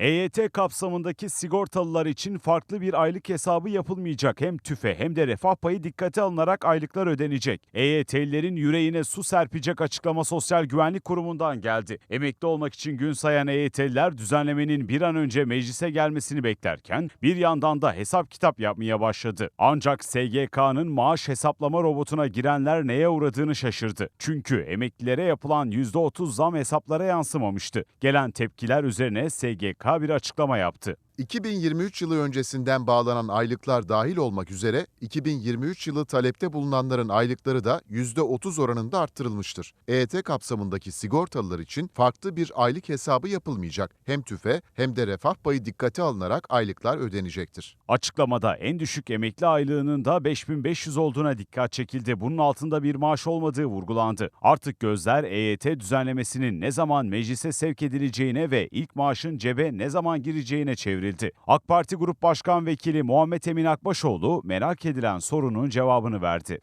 EYT kapsamındaki sigortalılar için farklı bir aylık hesabı yapılmayacak. Hem tüfe hem de refah payı dikkate alınarak aylıklar ödenecek. EYT'lilerin yüreğine su serpecek açıklama Sosyal Güvenlik Kurumu'ndan geldi. Emekli olmak için gün sayan EYT'liler düzenlemenin bir an önce meclise gelmesini beklerken bir yandan da hesap kitap yapmaya başladı. Ancak SGK'nın maaş hesaplama robotuna girenler neye uğradığını şaşırdı. Çünkü emeklilere yapılan %30 zam hesaplara yansımamıştı. Gelen tepkiler üzerine SGK bir açıklama yaptı. 2023 yılı öncesinden bağlanan aylıklar dahil olmak üzere 2023 yılı talepte bulunanların aylıkları da %30 oranında arttırılmıştır. EYT kapsamındaki sigortalılar için farklı bir aylık hesabı yapılmayacak. Hem tüfe hem de refah payı dikkate alınarak aylıklar ödenecektir. Açıklamada en düşük emekli aylığının da 5500 olduğuna dikkat çekildi. Bunun altında bir maaş olmadığı vurgulandı. Artık gözler EYT düzenlemesinin ne zaman meclise sevk edileceğine ve ilk maaşın cebe ne zaman gireceğine çevrildi. AK Parti Grup Başkan Vekili Muhammed Emin Akbaşoğlu merak edilen sorunun cevabını verdi.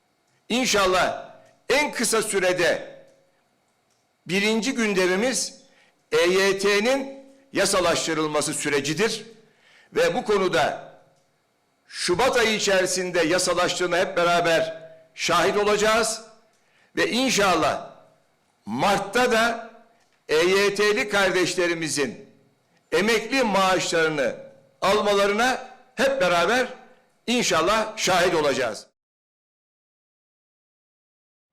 İnşallah en kısa sürede birinci gündemimiz EYT'nin yasalaştırılması sürecidir. Ve bu konuda Şubat ayı içerisinde yasalaştığına hep beraber şahit olacağız. Ve inşallah Mart'ta da EYT'li kardeşlerimizin emekli maaşlarını almalarına hep beraber inşallah şahit olacağız.